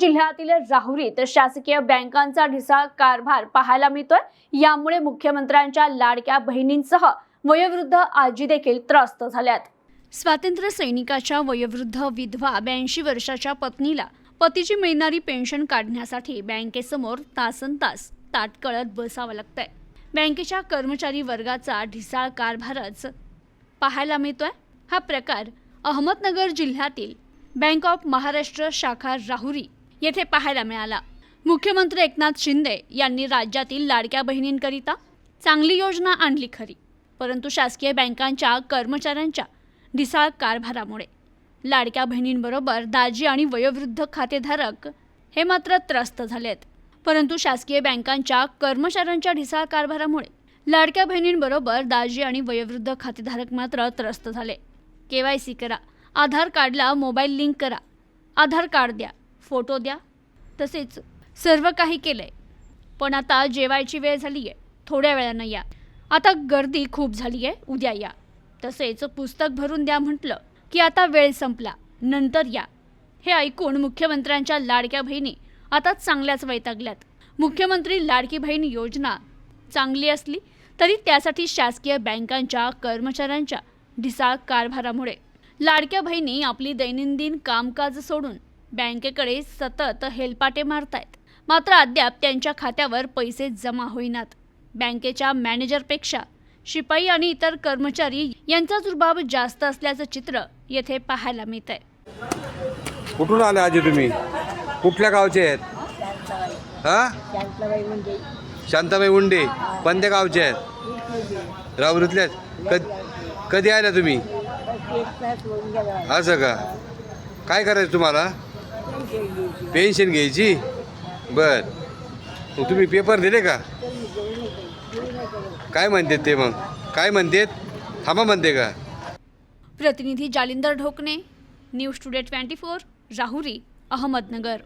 जिल्ह्यातील राहुरीत शासकीय बँकांचा ढिसाळ कारभार पाहायला मिळतोय. यामुळे मुख्यमंत्र्यांच्या लाडक्या बहिणींसह वयोवृद्ध आजी देखील त्रस्त झाल्यात. स्वातंत्र्य सैनिकाच्या वयोवृद्ध विधवा ब्याऐंशी वर्षाच्या पत्नीला पतीची मिळणारी पेन्शन काढण्यासाठी बँकेसमोर तासन तास ताटकळत बसावं लागतंय. बँकेच्या कर्मचारी वर्गाचा ढिसाळ कारभारच पाहायला मिळतोय. हा प्रकार अहमदनगर जिल्ह्यातील बँक ऑफ महाराष्ट्र शाखा राहुरी येथे पाहायला मिळाला. मुख्यमंत्री एकनाथ शिंदे यांनी राज्यातील लाडक्या बहिणींकरिता चांगली योजना आणली खरी. परंतु शासकीय बँकांच्या कर्मचाऱ्यांच्या ढिसाळ कारभारामुळे लाडक्या बहिणींबरोबर दाजी आणि वयोवृद्ध खातेधारक हे मात्र त्रस्त झालेत. परंतु शासकीय बँकांच्या कर्मचाऱ्यांच्या ढिसाळ कारभारामुळे लाडक्या बहिणींबरोबर दाजी आणि वयोवृद्ध खातेधारक मात्र त्रस्त झाले. के वाय सी करा. आधार कार्डला मोबाईल लिंक करा. आधार कार्ड द्या. फोटो द्या. तसेच सर्व काही केलं आहे पण आता जेवायची वेळ झाली आहे थोड्या वेळानं या. आता गर्दी खूप झाली आहे उद्या या. तसेच पुस्तक भरून द्या म्हटलं की आता वेळ संपला. नंतर या. हे ऐकून मुख्यमंत्र्यांच्या लाडक्या बहिणी आता चांगल्याच वैतागल्यात. मुख्यमंत्री लाडकी बहीण योजना चांगली असली तरी त्यासाठी शासकीय बँकांच्या कर्मचाऱ्यांच्या ढिसाळ कारभारामुळे लाडक्या बहिणी आपली दैनंदिन कामकाज सोडून बँकेकडे सतत हेलपाटे मारतायत. मात्र अद्याप त्यांच्या खात्यावर पैसे जमा होईनात. बँकेच्या मॅनेजरपेक्षा शिपाई आणि इतर कर्मचारी यांचा दुर्भाव जास्त असल्याचं चित्र येथे पाहायला मिळत आहे कुठून आले आजी तुम्ही? कुठल्या गावचे आहेत? हा? शांताबाई उंडे. कोणत्या गावचे आहेत? राहुरीतल्याच कध कधी आल्या तुम्ही? असं का? काय करायचं तुम्हाला? पेन्शन घ्यायची? बर. मग तुम्ही पेपर दिले का? काय म्हणतात ते मग? काय म्हणतात? थांबा म्हणते का? प्रतिनिधी Jalindar Dhokane news today twenty four Rahuri Ahmednagar.